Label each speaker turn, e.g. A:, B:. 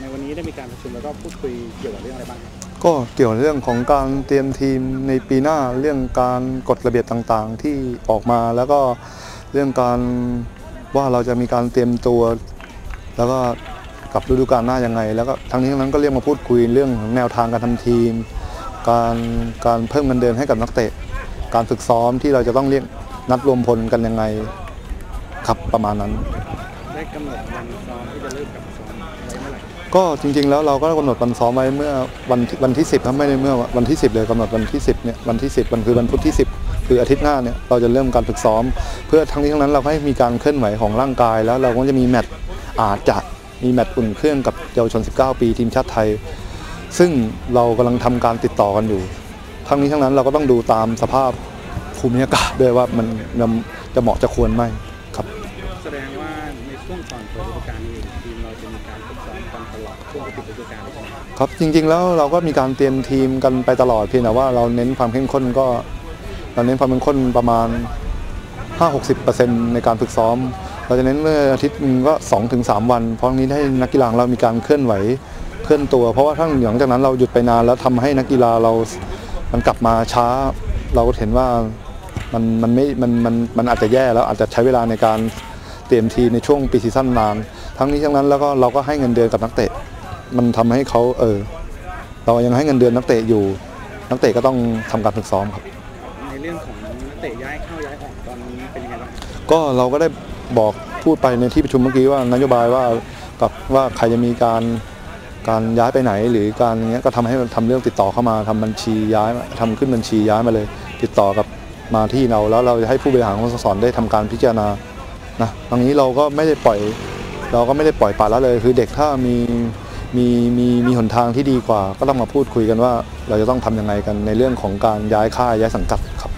A: ในวันนี้ได้มีการประชุมแล้วก็พูดคุยเกี่ยวกับเรื่องอะไรบ้าง
B: ก็เกี่ยวเรื่องของการเตรียมทีมในปีหน้าเรื่องการกฎระเบียบต่างๆ ที่ออกมาแล้วก็เรื่องการว่าเราจะมีการเตรียมตัว แล้วก็กับฤดูกาลหน้ายังไง แล้วก็ทั้งนี้ทั้งนั้นก็เรียกมาพูดคุยเรื่องของแนวทางการทำทีม การการเพิ่มเงินเดือนให้กับนักเตะ การฝึกซ้อมที่เราจะต้องเรียกนัดรวมพลกันยังไงครับประมาณนั้น
A: ได้กำหนดวันซ้อมที่จะเริ่มกับซ้อมไว้เมื่อไหร่
B: ก็จริงๆแล้วเราก็กำหนดวันซ้อมไว้เมื่อวันวันที่ 10ครับไม่ได้เมื่อวันที่ 10 เลยกำหนดวันที่ 10เนี่ยวันที่ 10วันคือวันพุธที่ 10 คืออาทิตย์หน้าเนี่ยเราจะเริ่มการฝึกซ้อม เพื่อทั้งนี้ทั้งนั้นเราให้มีการเคลื่อนไหวของร่างกาย แล้วเราก็จะมีแมตช์อาจจะมีแมตช์อุ่นเครื่องกับเยาวชน 19 ปีทีมชาติไทย ซึ่งเรากำลังทำการติดต่อกันอยู่ ทั้งนี้ทั้งนั้นเราก็ต้องดูตามสภาพภูมิอากาศด้วยว่ามันจะเหมาะจะควรไหมครับ
A: แสดงว่าในช่วงก่อนเปิดฤดูกาลนี้ทีมเร จะมีการฝึกซ้อมกันตลอดช่วงปิดฤดูกาลใช่ไหมครับ
B: จริงๆแล้วเราก็มีการเตรียมทีมกันไปตลอดเพียงแต่ว่าเราเน้นความเข้มข้นก็เราเน้นความเข้มข้นประมาณ 5-60%ในการฝึกซ้อม เราจะเน้นเมื่ออาทิตย์หนึงก็ 2-3 วัน เพราะนี้ให้นักกีฬาเรามีการเคลื่อนไหวเคลื่อนตัว เพราะว่าถ้าหลังจากนั้นเราหยุดไปนานแล้วทำให้นักกีฬาเรา มันกลับมาช้า เราก็เห็นว่ามันมันไม่มันมันมันอาจจะแย่แล้วอาจจะใช้เวลาในการเตรียมทีในช่วงปีซีซั่นนาน ทั้งนี้ทั้งนั้นแล้วก็เราก็ให้เงินเดือนกับนักเตะ มันทำให้เขาเออเรายังให้เงินเดือนนักเตะอยู่ นักเตะก็ต้องทำการฝึกซ้อมครับ
A: ในเรื่องของนักเตะย้ายเข้าย้ายออกตอนนี้เป็นยังไงบ้างครับ
B: ก็เราก็ได้บอกพูดไปในที่ประชุมเมื่อกี้ว่านโยบายว่ากับว่าใครจะมีการการย้ายไปไหนหรือการอย่างเงี้ยก็ทำให้ทำเรื่องติดต่อเข้ามาทำบัญชีย้ายทำขึ้นบัญชีย้ายมาเลย ติดต่อกับมาที่เราแล้วเราจะให้ผู้บริหารของสโมสรได้ทำการพิจารณานะตรงนี้เราก็ไม่ได้ปล่อย เราก็ไม่ได้ปล่อยปละละเลย คือเด็กถ้ามีมีมีมีหนทางที่ดีกว่า ก็ต้องมาพูดคุยกันว่า เราจะต้องทำยังไงกันในเรื่องของการย้ายค่ายย้ายสังกัดครับ